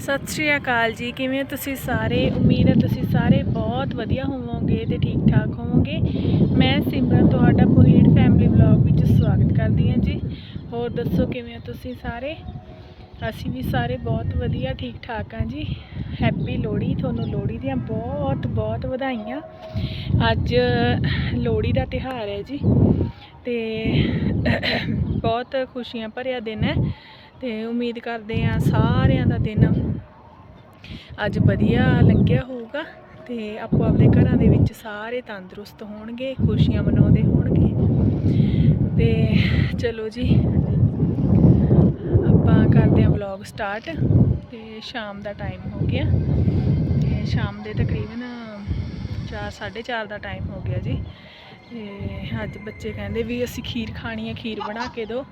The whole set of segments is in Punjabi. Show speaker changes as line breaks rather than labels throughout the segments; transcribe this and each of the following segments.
ਸਤਿ ਸ਼੍ਰੀ ਅਕਾਲ ਜੀ, ਕਿਵੇਂ ਤੁਸੀਂ ਸਾਰੇ? ਉਮੀਦ ਹੈ ਤੁਸੀਂ ਸਾਰੇ ਬਹੁਤ ਵਧੀਆ ਹੋਵੋਗੇ ਤੇ ਠੀਕ ਠਾਕ ਹੋਵੋਗੇ। ਮੈਂ ਸਿਮਰਨ, ਤੁਹਾਡਾ ਪੋਹੀੜ ਫੈਮਿਲੀ ਵਲੌਗ ਵਿੱਚ ਸਵਾਗਤ ਕਰਦੀ ਹਾਂ ਜੀ। ਹੋਰ ਦੱਸੋ ਕਿਵੇਂ ਹੋ ਤੁਸੀਂ ਸਾਰੇ? ਅਸੀਂ ਵੀ ਸਾਰੇ ਬਹੁਤ ਵਧੀਆ ਠੀਕ ਠਾਕ ਹਾਂ ਜੀ। ਹੈਪੀ ਲੋਹੜੀ, ਤੁਹਾਨੂੰ ਲੋਹੜੀ ਦੀਆਂ ਬਹੁਤ ਬਹੁਤ ਵਧਾਈਆਂ। ਅੱਜ ਲੋਹੜੀ ਦਾ ਤਿਉਹਾਰ ਹੈ ਜੀ ਤੇ ਬਹੁਤ ਖੁਸ਼ੀਆਂ ਭਰਿਆ ਦਿਨ ਹੈ। ਤੇ ਉਮੀਦ ਕਰਦੇ ਹਾਂ ਸਾਰਿਆਂ ਦਾ ਦਿਨ ਅੱਜ ਵਧੀਆ ਲੱਗਿਆ ਹੋਊਗਾ ਤੇ ਆਪੋ ਆਪਣੇ ਘਰਾਂ ਦੇ ਵਿੱਚ ਸਾਰੇ ਤੰਦਰੁਸਤ ਹੋਣਗੇ, ਖੁਸ਼ੀਆਂ ਮਨਾਉਂਦੇ ਹੋਣਗੇ। ਤੇ ਚਲੋ ਜੀ, ਆਪਾਂ ਕਰਦੇ ਹਾਂ ਵਲੌਗ ਸਟਾਰਟ ਤੇ ਸ਼ਾਮ ਦਾ ਟਾਈਮ ਹੋ ਗਿਆ। ਤੇ ਸ਼ਾਮ ਦੇ ਤਕਰੀਬਨ 4 4:30 ਦਾ ਟਾਈਮ ਹੋ ਗਿਆ ਜੀ। ਤੇ ਅੱਜ ਬੱਚੇ ਕਹਿੰਦੇ ਵੀ ਅਸੀਂ ਖੀਰ ਖਾਣੀ ਹੈ, ਖੀਰ ਬਣਾ ਕੇ ਦਿਓ।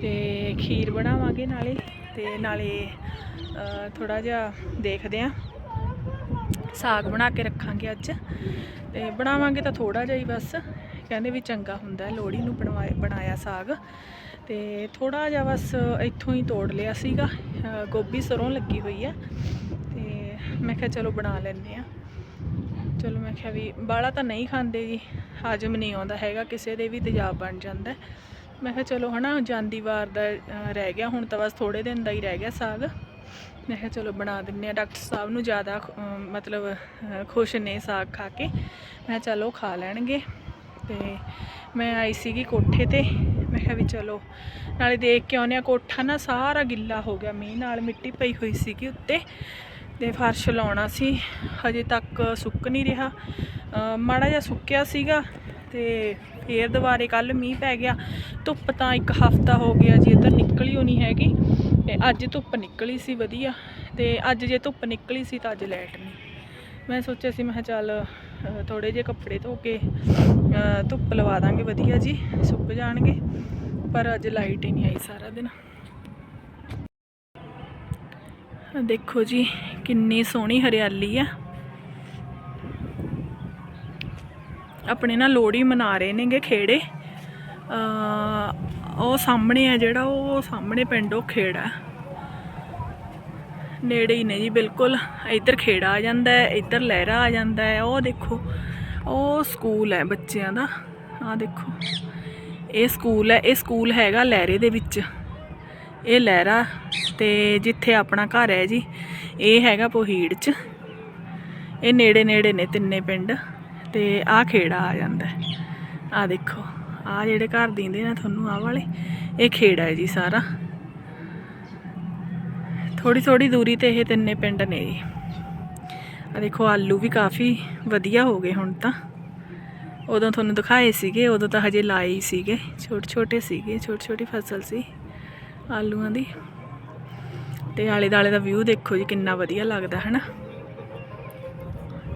ਤੇ ਖੀਰ ਬਣਾਵਾਂਗੇ ਨਾਲੇ ਤੇ ਨਾਲੇ ਥੋੜਾ ਜਿਹਾ ਦੇਖਦੇ ਆਂ। ਸਾਗ ਬਣਾ ਕੇ ਰੱਖਾਂਗੇ ਅੱਜ। ਤੇ ਬਣਾਵਾਂਗੇ ਤਾਂ ਥੋੜਾ ਜਿਹਾ ਹੀ ਬਸ। ਕਹਿੰਦੇ ਵੀ ਚੰਗਾ ਹੁੰਦਾ ਹੈ ਲੋਹੜੀ ਨੂੰ ਬਣਵਾਏ ਬਣਾਇਆ ਸਾਗ। ਤੇ ਥੋੜਾ ਜਿਹਾ ਬਸ ਇੱਥੋਂ ਹੀ ਤੋੜ ਲਿਆ ਸੀਗਾ। ਗੋਭੀ ਸਰੋਂ ਲੱਗੀ ਹੋਈ ਹੈ ਤੇ ਮੈਂ ਕਿਹਾ ਚਲੋ ਬਣਾ ਲੈਂਦੇ ਆ। ਚਲੋ ਮੈਂ ਕਿਹਾ ਵੀ ਬਾਲਾ ਤਾਂ ਨਹੀਂ ਖਾਂਦੇ ਜੀ। ਹਾਜਮ ਨਹੀਂ ਆਉਂਦਾ ਹੈਗਾ, ਕਿਸੇ ਦੇ ਵੀ ਤੇਜ਼ਾਬ ਬਣ ਜਾਂਦਾ। ਮੈਂ ਕਿਹਾ ਚਲੋ ਹਨਾ, ਜਾਂਦੀ ਵਾਰ ਦਾ ਰਹਿ ਗਿਆ, ਹੁਣ ਤਾਂ ਬਸ ਥੋੜੇ ਦਿਨ ਦਾ ਹੀ ਰਹਿ ਗਿਆ ਸਾਗ। ਮੈਂ ਕਿਹਾ ਚਲੋ ਬਣਾ ਦਿੰਨੇ ਆ, ਡਾਕਟਰ ਸਾਹਿਬ ਨੂੰ ਜ਼ਿਆਦਾ ਮਤਲਬ ਖੁਸ਼ ਨੇ ਸਾਗ ਖਾ ਕੇ। ਮੈਂ ਕਿਹਾ ਚਲੋ ਖਾ ਲੈਣਗੇ। ਤੇ ਮੈਂ ਆਈ ਸੀਗੀ ਕੋਠੇ ਤੇ। ਮੈਂ ਕਿਹਾ ਵੀ ਚਲੋ, ਨਾਲੇ ਦੇਖ ਕੇ ਆਉਂਦੇ ਆ, ਕੋਠਾ ਨਾ ਸਾਰਾ ਗਿੱਲਾ ਹੋ ਗਿਆ ਮੀਂਹ ਨਾਲ, ਮਿੱਟੀ ਪਈ ਹੋਈ ਸੀਗੀ ਉੱਤੇ। ਤੇ ਫਰਸ਼ ਲਾਉਣਾ ਸੀ, ਹਜੇ ਤੱਕ ਸੁੱਕ ਨਹੀਂ ਰਿਹਾ। ਮਾੜਾ ਜਿਹਾ ਸੁੱਕਿਆ ਸੀਗਾ ਤੇ ਫੇਰ ਦੁਬਾਰੇ ਕੱਲ ਮੀਂਹ ਪੈ ਗਿਆ। ਧੁੱਪ ਤਾਂ ਇੱਕ ਹਫਤਾ ਹੋ ਗਿਆ ਜੀ, ਇੱਧਰ ਨਿਕਲੀ ਹੋਣੀ ਹੈਗੀ। ਤੇ ਅੱਜ ਧੁੱਪ ਨਿਕਲੀ ਸੀ ਵਧੀਆ। ਤੇ ਅੱਜ ਜੇ ਧੁੱਪ ਨਿਕਲੀ ਸੀ ਤਾਂ ਅੱਜ ਲਾਈਟ ਨਹੀਂ। ਮੈਂ ਸੋਚਿਆ ਸੀ, ਮੈਂ ਕਿਹਾ ਚੱਲ ਥੋੜੇ ਜਿਹੇ ਕੱਪੜੇ ਧੋ ਕੇ ਧੁੱਪ ਲਵਾ ਦਾਂਗੇ ਵਧੀਆ ਜੀ, ਸੁੱਕ ਜਾਣਗੇ। ਪਰ ਅੱਜ ਲਾਈਟ ਹੀ ਨਹੀਂ ਆਈ ਸਾਰਾ ਦਿਨ। ਦੇਖੋ ਜੀ, ਕਿੰਨੀ ਸੋਹਣੀ ਹਰਿਆਲੀ ਆ। ਆਪਣੇ ਨਾ ਲੋਹੜੀ ਮਨਾ ਰਹੇ ਨੇਗੇ ਖੇੜੇ। ਉਹ ਸਾਹਮਣੇ ਆ ਜਿਹੜਾ, ਉਹ ਸਾਹਮਣੇ ਪਿੰਡ, ਉਹ ਖੇੜਾ। ਨੇੜੇ ਹੀ ਨੇ ਜੀ, ਬਿਲਕੁਲ। ਇੱਧਰ ਖੇੜਾ ਆ ਜਾਂਦਾ ਹੈ, ਇੱਧਰ ਲਹਿਰਾ ਆ ਜਾਂਦਾ ਹੈ। ਉਹ ਦੇਖੋ, ਉਹ ਸਕੂਲ ਹੈ ਬੱਚਿਆਂ ਦਾ। ਆ ਦੇਖੋ, ਇਹ ਸਕੂਲ ਹੈ, ਇਹ ਸਕੂਲ ਹੈਗਾ ਲਹਿਰੇ ਦੇ ਵਿੱਚ। ਇਹ ਲਹਿਰਾ ਤੇ ਜਿੱਥੇ ਆਪਣਾ ਘਰ ਹੈ ਜੀ, ਇਹ ਹੈਗਾ ਪੋਹੀੜ ਚ। ਇਹ ਨੇੜੇ ਨੇੜੇ ਨੇ ਤਿੰਨੇ ਪਿੰਡ। ਤੇ ਆਹ ਖੇੜਾ ਆ ਜਾਂਦਾ ਆ ਦੇਖੋ ਆ ਜਿਹੜੇ ਘਰ ਦਿੰਦੇ ਨੇ ਤੁਹਾਨੂੰ, ਆਹ ਵਾਲੇ, ਇਹ ਖੇੜਾ ਹੈ ਜੀ ਸਾਰਾ। ਥੋੜੀ ਥੋੜੀ ਦੂਰੀ ਤੇ ਇਹ ਤਿੰਨੇ ਪਿੰਡ ਨੇ ਜੀ। ਆ ਦੇਖੋ, ਆਲੂ ਵੀ ਕਾਫੀ ਵਧੀਆ ਹੋ ਗਏ ਹੁਣ ਤਾਂ। ਉਦੋਂ ਤੁਹਾਨੂੰ ਦਿਖਾਏ ਸੀਗੇ, ਉਦੋਂ ਤਾਂ ਹਜੇ ਲਾਏ ਹੀ ਸੀਗੇ। ਛੋਟੇ ਛੋਟੇ ਸੀਗੇ, ਛੋਟੀ ਛੋਟੀ ਫਸਲ ਸੀ ਆਲੂਆਂ ਦੀ। ਤੇ ਆਲੇ ਦਾਲੇ ਦਾ ਵਿਊ ਦੇਖੋ ਜੀ, ਕਿੰਨਾ ਵਧੀਆ ਲੱਗਦਾ ਹੈ ਨਾ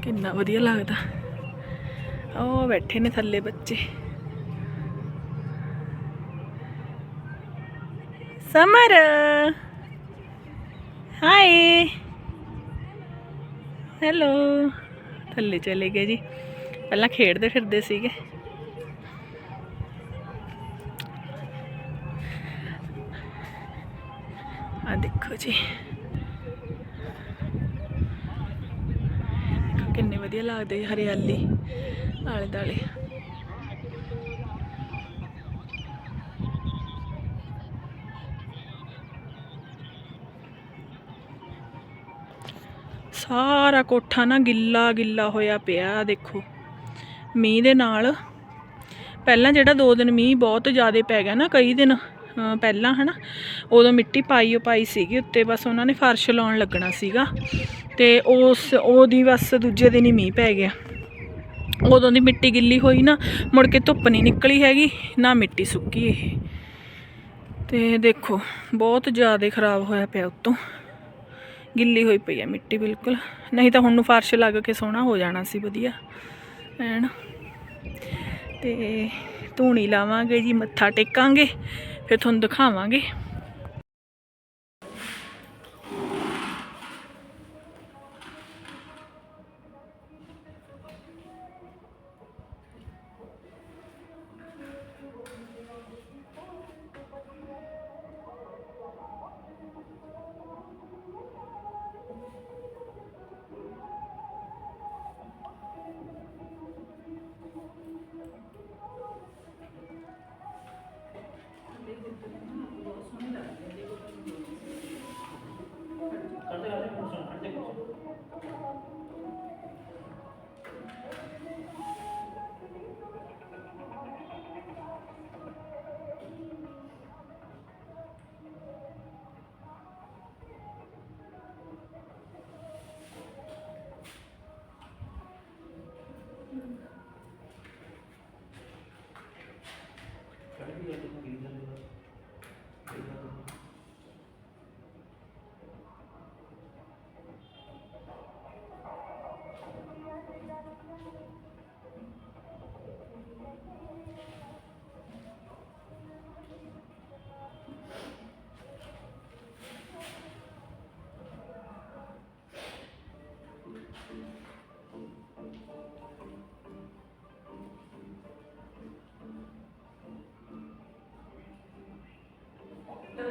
ਕਿੰਨਾ ਵਧੀਆ ਲੱਗਦਾ। ਉਹ ਬੈਠੇ ਨੇ ਥੱਲੇ ਬੱਚੇ। ਸਮਰ। ਹਾਈ ਹੈਲੋ ਥੱਲੇ ਚਲੇ ਗਏ ਜੀ। ਪਹਿਲਾਂ ਖੇਡਦੇ ਫਿਰਦੇ ਸੀਗੇ। ਆ ਦੇਖੋ ਜੀ। ਕਿੰਨੇ ਵਧੀਆ ਲੱਗਦੇ ਜੀ ਹਰਿਆਲੀ। ਆਲੇ ਦਾਲੇ। ਸਾਰਾ ਕੋਠਾ ਨਾ ਗਿੱਲਾ ਗਿੱਲਾ ਹੋਇਆ ਪਿਆ, ਦੇਖੋ। ਮੀਂਹ ਦੇ ਨਾਲ। ਪਹਿਲਾਂ ਜਿਹੜਾ ਦੋ ਦਿਨ ਮੀਂਹ ਬਹੁਤ ਜ਼ਿਆਦਾ ਪੈ ਗਿਆ ਨਾ, ਕਈ ਦਿਨ, ਅਹ ਪਹਿਲਾਂ ਹਨਾ, ਉਦੋਂ ਮਿੱਟੀ ਪਾਈ ਓ ਪਾਈ ਸੀਗੀ, ਉੱਤੇ ਬਸ ਉਹਨਾਂ ਨੇ ਫਰਸ਼ ਲਾਉਣ ਲੱਗਣਾ ਸੀਗਾ। ਤੇ ਉਸ, ਉਹਦੀ ਬਸ ਦੂਜੇ ਦਿਨ ਹੀ ਮੀਂਹ ਪੈ ਗਿਆ। ਉਦੋਂ ਦੀ ਮਿੱਟੀ ਗਿੱਲੀ ਹੋਈ ਨਾ, ਮੁੜ ਕੇ ਧੁੱਪ ਨਹੀਂ ਨਿਕਲੀ ਹੈਗੀ, ਨਾ ਮਿੱਟੀ ਸੁੱਕੀ ਇਹ। ਤੇ ਦੇਖੋ, ਬਹੁਤ ਜ਼ਿਆਦਾ ਖਰਾਬ ਹੋਇਆ ਪਿਆ ਉੱਤੋਂ। ਗਿੱਲੀ ਹੋਈ ਪਈ ਹੈ ਮਿੱਟੀ ਬਿਲਕੁਲ। ਨਹੀਂ ਤਾਂ ਹੁਣ ਨੂੰ ਫਰਸ਼ ਲੱਗ ਕੇ ਸੋਹਣਾ ਹੋ ਜਾਣਾ ਸੀ, ਵਧੀਆ। ਐਨ। ਤੇ ਧੂਣੀ ਲਾਵਾਂਗੇ ਜੀ, ਮੱਥਾ ਟੇਕਾਂਗੇ, ਫਿਰ ਤੁਹਾਨੂੰ ਦਿਖਾਵਾਂਗੇ। Thank you.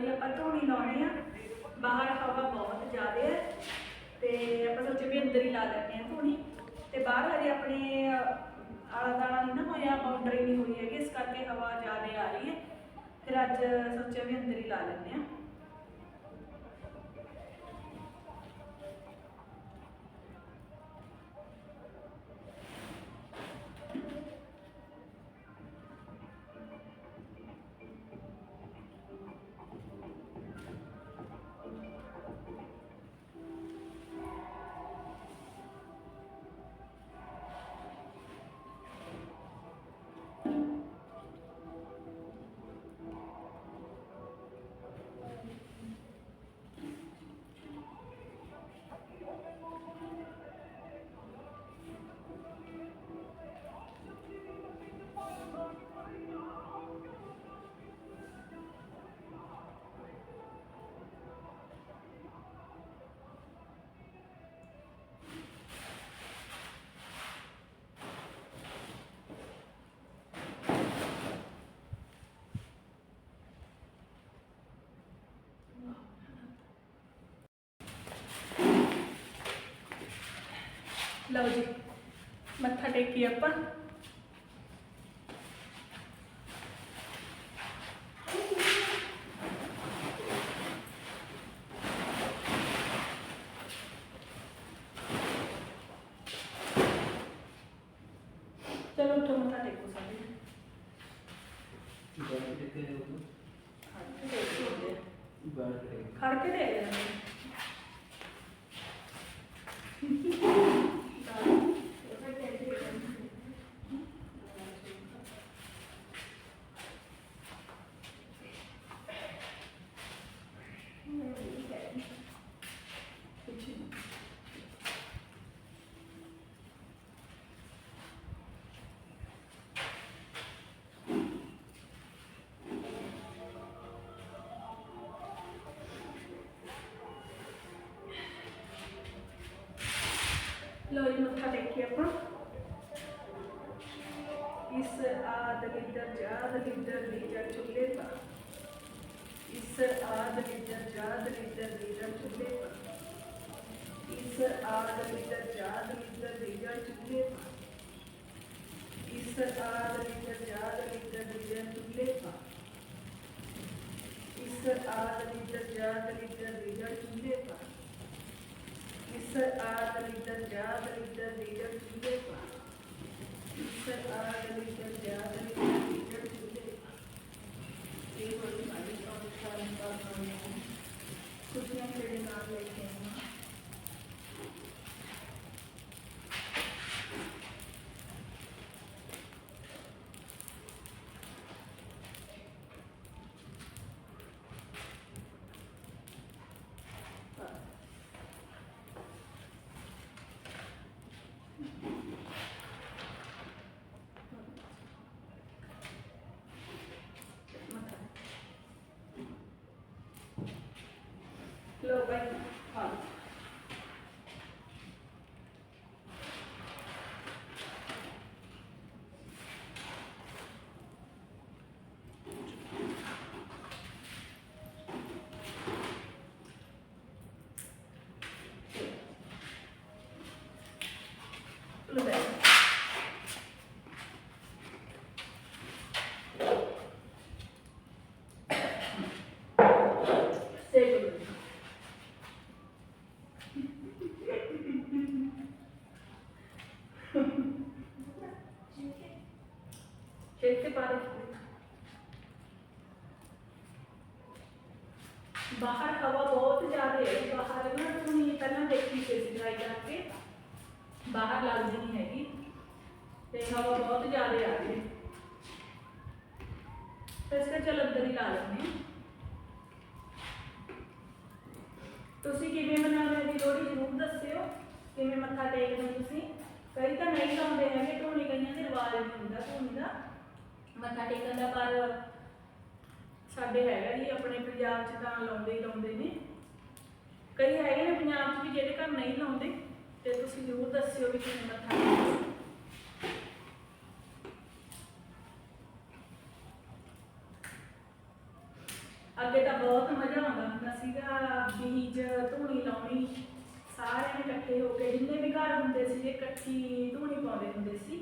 ਜੀ ਆਪਾਂ ਧੂਣੀ ਲਾਉਣੀ ਆ। ਬਾਹਰ ਹਵਾ ਬਹੁਤ ਜ਼ਿਆਦਾ ਹੈ ਤੇ ਆਪਾਂ ਸੋਚਿਆ ਵੀ ਅੰਦਰ ਹੀ ਲਾ ਲੈਂਦੇ ਆ ਧੂਣੀ। ਤੇ ਬਾਹਰ ਵਾਰੀ ਆਪਣੇ ਆਲਾ ਦਾਲਾ ਨਹੀਂ ਨਾ ਹੋਇਆ ਬਾਉਂਡਰੀ ਨਹੀਂ ਹੋਈ ਹੈਗੀ, ਇਸ ਕਰਕੇ ਹਵਾ ਜ਼ਿਆਦਾ ਆ ਰਹੀ ਹੈ। ਫਿਰ ਅੱਜ ਸੋਚਿਆ ਵੀ ਅੰਦਰ ਹੀ ਲਾ ਲੈਂਦੇ ਆ। ਲਓ ਜੀ ਮੱਥਾ ਟੇਕੀ ਆਪਾਂ ਚਲੋ ਉੱਠੋ ਮੱਥਾ ਟੇਕੋ ਸਾਰੇ ਖੜ ਕੇ ਦੇਖੋ ਹੁੰਦੇ ਆ। ਖੜ ਲੋ ਜੀ, ਮੱਥਾ ਟੇਕੀ ਆਪਾਂ। ਇਸ ਆਦ ਲਿੱਦਰ ਜਾਦ ਲਿੱਦਰ ਦੀ ਚੁੱਲੇ ਪਾ। ਇਸ ਆਦ ਲਿੱਦਰ ਜਾਦ ਲਿੱਦਰ ਦੀ ਚੁੱਲੇ ਪਾ। ਇਸ ਆਦ ਲਿੱਦਰ ਜਾਦ ਲਿੱਦਰ ਦੀ ਚੁੱਲੇ ਪਾ। ਇਸ ਆਦ ਲਿੱਦਰ ਜਾਦ ਲਿੱਦਰ ਦੀ ਜੜ ਚੁੱਲੇ ਪਾ ਇਸ ਆਦ ਲਿੱਦਰ ਜਾਦ ਲਿੱਦਰ ਦੀ ਜੜ ਚੁੱਲੇ ਪਾ ਇਸ ਆਦ ਲਿੱਦਰ ਜਾਦ ਲਿੱਦਰ ਦੀ ਜੜ ਚੁੱਲੇ ਪਾ ਇਸ ਆਦ ਲਿੱਦਰ ਜਾਦ ਲਿੱਦਰ ਦੀ ਜੜ ਚੁੱਲੇ ਪਾ ਇਹ ਹੋਈ ਸਾਡੀ ਪ੍ਰੋਫੈਸਰ ਦਾ ਨਾਮ ਹੈ ਕੁੜੀਆਂ ਜਿਹੜੇ ਨਾਮ ਲੈ ਕੇ ਆਈਆਂ ਲੋ ਛੇਤੀ ਪਾ ਦੇ ਬਾਹਰ ਹਵਾ ਬਹੁਤ ਜ਼ਿਆਦਾ ਹੈ ਬਾਹਰ ਨਾ ਤੁਸੀਂ ਪਹਿਲਾਂ ਦੇਖੀ ਸੀ ਡਰਾਈ ਕਰਕੇ। ਬਾਹਰ ਲੱਗਦੀ ਨਹੀਂ ਹੈਗੀ ਤੇ ਹਵਾ ਬਹੁਤ ਜ਼ਿਆਦਾ ਆ ਰਹੀ ਹੈ। ਤੇ ਇਸ ਕਰਕੇ ਅੰਦਰ ਹੀ ਲਾ ਲੈਂਦੇ ਤੁਸੀਂ ਕਿਵੇਂ ਮਨਾਉਂਦੇ ਹੋ ਜੀ ਜ਼ਰੂਰ ਦੱਸਿਓ। ਕਿਵੇਂ ਮੱਥਾ ਟੇਕਦੇ ਤੁਸੀਂ? ਕਈ ਤਾਂ ਨਹੀਂ ਲਾਉਂਦੇ ਹੈਗੇ ਢੋਣੀ ਕਈਆਂ ਦੇ ਰਿਵਾਜ ਨਹੀਂ ਹੁੰਦਾ ਢੋਣੀ ਦਾ। ਮੱਥਾ ਟੇਕਣ ਦਾ ਪਰ ਸਾਡੇ ਹੈਗਾ ਹੀ ਆਪਣੇ ਪੰਜਾਬ 'ਚ ਤਾਂ ਲਾਉਂਦੇ ਹੀ ਲਾਉਂਦੇ ਨੇ। ਕਈ ਹੈਗੇ ਨੇ ਪੰਜਾਬ 'ਚ ਵੀ ਜਿਹੜੇ ਘਰ ਨਹੀਂ ਲਾਉਂਦੇ, ਤੇ ਤੁਸੀਂ ਜ਼ਰੂਰ ਦੱਸਿਓ ਵੀ ਕਿਵੇਂ ਮੱਥਾ ਅੱਗੇ ਤਾਂ ਬਹੁਤ ਮਜ਼ਾ ਆਉਂਦਾ ਹੁੰਦਾ ਸੀਗਾ, ਬੀਜ, ਧੂਣੀ ਲਾਉਣੀ, ਸਾਰਿਆਂ ਨੇ ਇਕੱਠੇ ਹੋ ਕੇ ਜਿੰਨੇ ਵੀ ਘਰ ਹੁੰਦੇ ਸੀ ਇਕੱਠੀ ਧੂਣੀ ਪਾਉਂਦੇ ਹੁੰਦੇ ਸੀ।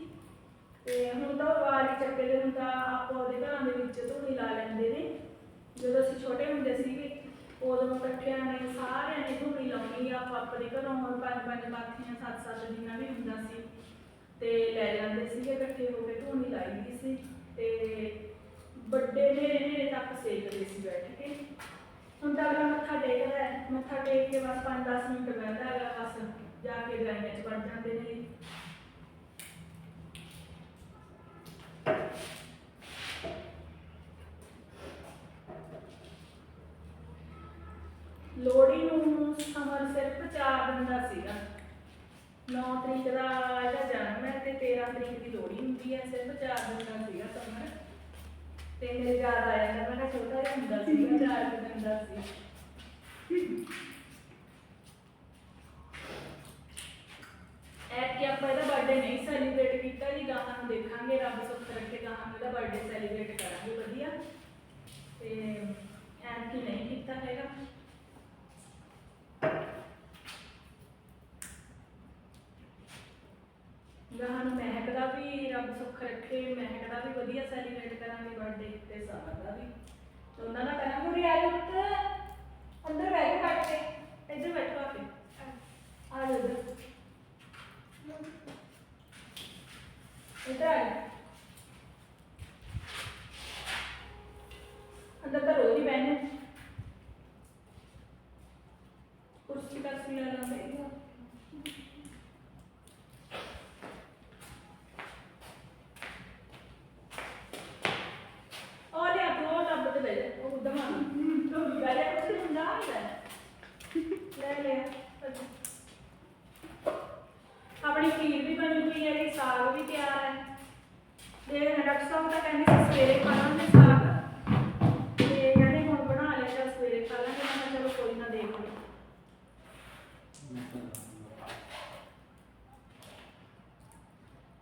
ਤੇ ਹੁਣ ਤਾਂ ਉਹ ਵਾਰੀ ਚੱਕੇ ਦੇ, ਹੁਣ ਤਾਂ ਆਪੋ ਉਹਦੇ ਘਰਾਂ ਦੇ ਵਿੱਚ ਧੂਣੀ ਲਾ ਲੈਂਦੇ ਨੇ। ਜਦੋਂ ਅਸੀਂ ਛੋਟੇ ਹੁੰਦੇ ਸੀਗੇ, ਉਦੋਂ ਇਕੱਠਿਆਂ ਨੇ ਸਾਰਿਆਂ ਨੇ ਧੂਣੀ ਲਾਉਣੀ ਆਪੋ ਆਪਣੇ ਘਰੋਂ ਹੁਣ ਪੰਜ ਪੰਜ ਮਾਥੀਆਂ ਸੱਤ ਸੱਤ ਜਿੰਨਾ ਵੀ ਹੁੰਦਾ ਸੀ। ਤੇ ਲੈ ਜਾਂਦੇ ਸੀਗੇ ਇਕੱਠੇ ਹੋ ਕੇ ਧੂਣੀ ਲਾਈ ਦੀ ਸੀ। ਤੇ ਵੱਡੇ ਨੇੜੇ ਨੇੜੇ ਤੱਕ ਸੇਕਦੇ ਸੀ ਬੈਠ ਕੇ। ਹੁਣ ਤਾਂ ਅਗਲਾ ਮੱਥਾ ਟੇਕਦਾ ਹੈ। ਮੱਥਾ ਟੇਕ ਕੇ ਬਸ 5-10 ਮਿੰਟ ਬੈਠਦਾ ਹੈਗਾ ਬਸ ਜਾ ਕੇ ਗਾਈਆਂ ਚ ਵੜ ਜਾਂਦੇ ਨੇ। ਲੋੜੀ ਨੂੰ ਸਮਰ ਸਿਰਫ 4 ਦਿਨ ਦਾ ਸੀਗਾ। 9 ਤਰੀਕ ਦਾ ਇਹਦਾ ਜਨਮ ਹੈ ਤੇ 13 ਤਰੀਕ ਦੀ ਲੋਹੜੀ ਹੁੰਦੀ ਹੈ, ਸਿਰਫ 4 ਦਿਨ ਦਾ ਸੀਗਾ ਸਮਰ ਤੇ ਮੇਰੇ ਯਾਦ ਆਇਆ ਮੈਂ ਛੋਟਾ ਜਿਹਾ ਹੁੰਦਾ ਸੀਗਾ 4 ਦਿਨ ਦਾ ਸੀ ਐਤ ਕਿ ਆਪਾਂ ਇਹਦਾ ਬਰਥਡੇ ਨਹੀਂ ਸੈਲੀਬ੍ਰੇਟ ਕੀਤਾ ਜੀ ਗਾਹਾਂ ਨੂੰ ਦੇਖਾਂਗੇ ਰੱਬ ਸੁੱਖ ਰੱਖੇ ਗਾਹਾਂ ਨੂੰ ਇਹਦਾ ਬਰਥਡੇ ਸੈਲੀਬ੍ਰੇਟ ਕਰਾਂਗੇ ਵਧੀਆ ਤੇ ਐਤ ਕੀ ਨਹੀਂ ਕੀਤਾ ਹੈਗਾ ਗਾਹਾਂ ਨੂੰ ਮਹਿਕ ਦਾ ਵੀ ਰੱਬ ਸੁੱਖ ਰੱਖੇ ਮਹਿਕ ਦਾ ਵੀ ਵਧੀਆ ਸੈਲੀਬ੍ਰੇਟ ਕਰਾਂਗੇ ਬਰਥਡੇ ਤੇ ਸਾਰਾ ਦਾ ਵੀ। ਤੇ ਉਹਨਾਂ ਦਾ ਕਰਾਂਗੇ ਉਰੇ ਆ ਜਾਓ ਪੁੱਤ, ਅੰਦਰ ਬੈਠ ਕੱਟ ਕੇ, ਇੱਧਰ ਬੈਠੋ ਆਪੇ ਆ ਜਾਓ ਇੱਧਰ। ਇੱਧਰ ਆ ਜਾਓ ਅੰਦਰ ਤਾਂ ਰੋਜ਼ ਹੀ ਬਹਿਨੇ ਕੁਰਸੀ ਕਰਸੀ ਲੈ ਲਾਂਗੇ ਉਹ ਲਿਆ ਤੂੰ ਉਹ ਲੱਭ ਤੇ ਲੈ ਜਾ ਉਹ ਦਮਾ ਤੂੰ ਵੀ ਲੈ ਜਾ ਕੁਛ ਹੁੰਦਾ ਹੁੰਦਾ ਲੈ ਲੈ ਆਪਣੀ ਖੀਰ ਵੀ ਬਣੀ ਹੋਈ ਹੈ ਜੀ ਸਾਗ ਵੀ ਤਿਆਰ ਹੈ ਦੇਖ ਡਾਕਟਰ ਸਾਹਿਬ ਤਾਂ ਕਹਿੰਦੇ ਸੀ ਸਵੇਰੇ ਖਾਵਾਂਗੇ ਸਾਗ ਤੇ ਕਹਿੰਦੇ ਹੁਣ ਬਣਾ ਲਿਆ ਤਾਂ ਸਵੇਰੇ ਖਾ ਲਾਂਗੇ ਮੈਂ ਕਿਹਾ ਚਲੋ ਕੋਈ ਨਾ ਦੇਖ ਲਓ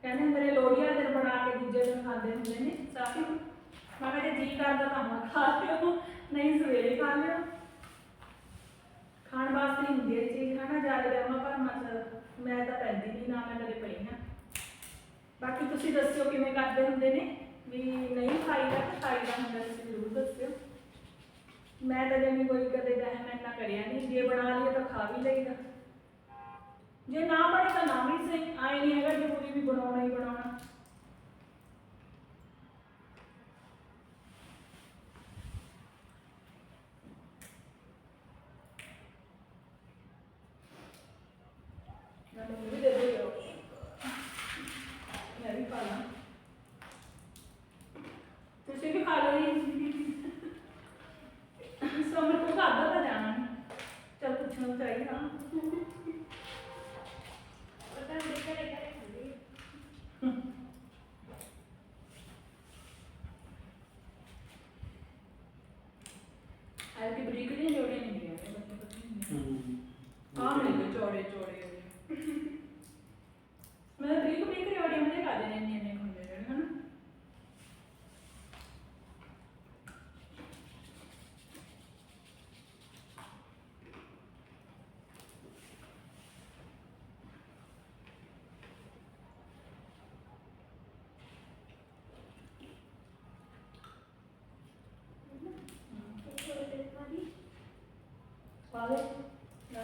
ਕਹਿੰਦੇ ਮੇਰੇ ਲੋਹੜੀ ਵਾਲੇ ਦਿਨ ਬਣਾ ਕੇ ਦੂਜੇ ਦਿਨ ਖਾਂਦੇ ਹੁੰਦੇ ਨੇ ਸਾਗ ਮੈਂ ਕਿਹਾ ਜੀ ਕਰਦਾ ਤਾਂ ਹੁਣ ਖਾ ਲਿਓ, ਨਹੀਂ ਸਵੇਰੇ ਖਾ ਲਿਓ। ਖਾਣ ਵਾਸਤੇ ਹੁੰਦੀ ਹੈ ਇਹ ਚੀਜ਼, ਹਨਾ ਜ਼ਿਆਦਾ ਗਰਮਾ ਭਰਮਾ ਚ ਮੈਂ ਤਾਂ ਪੈਂਦੀ ਨਹੀਂ ਨਾ ਮੈਂ ਕਦੇ ਪਈ ਹਾਂ। ਬਾਕੀ ਤੁਸੀਂ ਦੱਸਿਓ ਕਿਵੇਂ ਕਰਦੇ ਹੁੰਦੇ ਨੇ, ਵੀ ਨਹੀਂ ਖਾਈਦਾ ਕਿ ਖਾਈਦਾ ਹੁੰਦਾ, ਤੁਸੀਂ ਜ਼ਰੂਰ ਦੱਸਿਓ। ਮੈਂ ਤਾਂ ਜਿਵੇਂ ਕੋਈ ਕਦੇ ਦਹਿਮਨ ਨਾ ਕਰਿਆ ਨਹੀਂ ਜੇ ਬਣਾ ਲਈਏ ਤਾਂ ਖਾ ਵੀ ਲਈਦਾ। ਜੇ ਨਾ ਬਣੇ ਤਾਂ ਨਾ ਵੀ ਸਹੀ, ਆਏ ਨਹੀਂ ਹੈਗਾ ਜ਼ਰੂਰੀ ਵੀ ਬਣਾਉਣਾ ਹੀ ਬਣਾਉਣਾ ਮੈਨੂੰ ਵੀ ਦੇ ਦਿਓ ਮੈਂ ਵੀ ਖਾ ਲਾਂ ਤੁਸੀਂ ਵੀ ਖਾ ਲਓ ਜੀ ਸਮਰ ਤੋਂ ਖਾਦਾ ਤਾਂ ਜਾਣਾ ਨਹੀਂ ਚਲ ਪੁੱਛਣਾ ਚਾਹੀਦਾ ਪਤਾ ਨਹੀਂ ਕਰੇ ਕਰੇ ਖਾਂਦੀ ਆਏ ਕਿ ਬਰੀਕ ਨਹੀਂ ਜੋੜੇ ਨਹੀਂ ਗਿਆ ਆਹ ਮੈਨੂੰ ਚੌੜੇ ਚੌੜੇ ਹੋ ਗਏ ਮੈਂ ਬਰੀਕ ਬਰੀਕ ਰੋੜੀਆਂ ਮੇਰੇ ਖਾ ਦੇਣੇ ਨੇ ਇੰਨੇ ਹੁੰਦੇ ਨੇ ਹਨਾ ਪਾਲੇ ਨਾ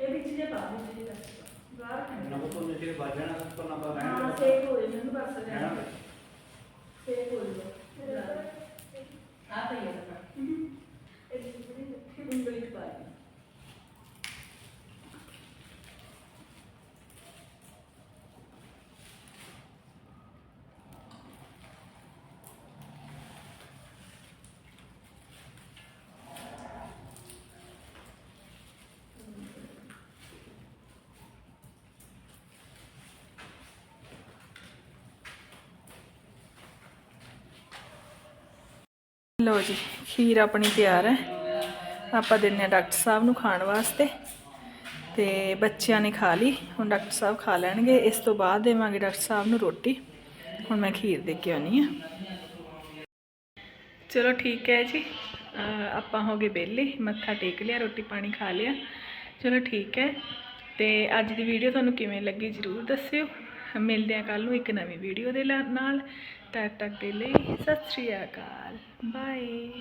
ਇਹ ਵਿੱਚ ਜੇ ਪਾ ਵਿੱਚ ਜੇ ਦੱਸ ਬਾਹਰ ਖਾਣਾ ਹਾਂ ਸੇਕ ਹੋ ਜਾਣਾ ਨੂੰ ਬਸ ਲੈਣਾ ਸੇਕ ਹੋ ਜਾਣਾ ਆ ਪਈ ਹੈ ਨਾ ਇਹ ਜਿਹੜੀ ਉਂਗਲੀ ਚ ਪਾ ਦੀ ਲਓ ਜੀ, ਖੀਰ ਆਪਣੀ ਤਿਆਰ ਹੈ। ਆਪਾਂ ਦਿੰਨੇ ਆ ਡਾਕਟਰ ਸਾਹਿਬ ਨੂੰ ਖਾਣ ਵਾਸਤੇ ਤੇ ਬੱਚਿਆਂ ਨੇ ਖਾ ਲਈ, ਹੁਣ ਡਾਕਟਰ ਸਾਹਿਬ ਖਾ ਲੈਣਗੇ। ਇਸ ਤੋਂ ਬਾਅਦ ਦੇਵਾਂਗੇ ਡਾਕਟਰ ਸਾਹਿਬ ਨੂੰ ਰੋਟੀ। ਹੁਣ ਮੈਂ ਖੀਰ ਦੇ ਕੇ ਆਉਣੀ ਆ ਚਲੋ ਠੀਕ ਹੈ ਜੀ। ਆਪਾਂ ਹੋ ਗਏ ਵਿਹਲੇ, ਮੱਥਾ ਟੇਕ ਲਿਆ, ਰੋਟੀ ਪਾਣੀ ਖਾ ਲਿਆ। ਚਲੋ ਠੀਕ ਹੈ। ਤੇ ਅੱਜ ਦੀ ਵੀਡੀਓ ਤੁਹਾਨੂੰ ਕਿਵੇਂ ਲੱਗੀ ਜਰੂਰ ਦੱਸਿਓ। ਮਿਲਦੇ ਆ ਕੱਲ ਨੂੰ ਇੱਕ ਨਵੀਂ ਵੀਡੀਓ ਦੇ ਲਾ- ਨਾਲ। ਤਦ ਤੱਕ ਦੇ ਲਈ ਸਤਿ ਸ਼੍ਰੀ ਅਕਾਲ। ਬਾਏ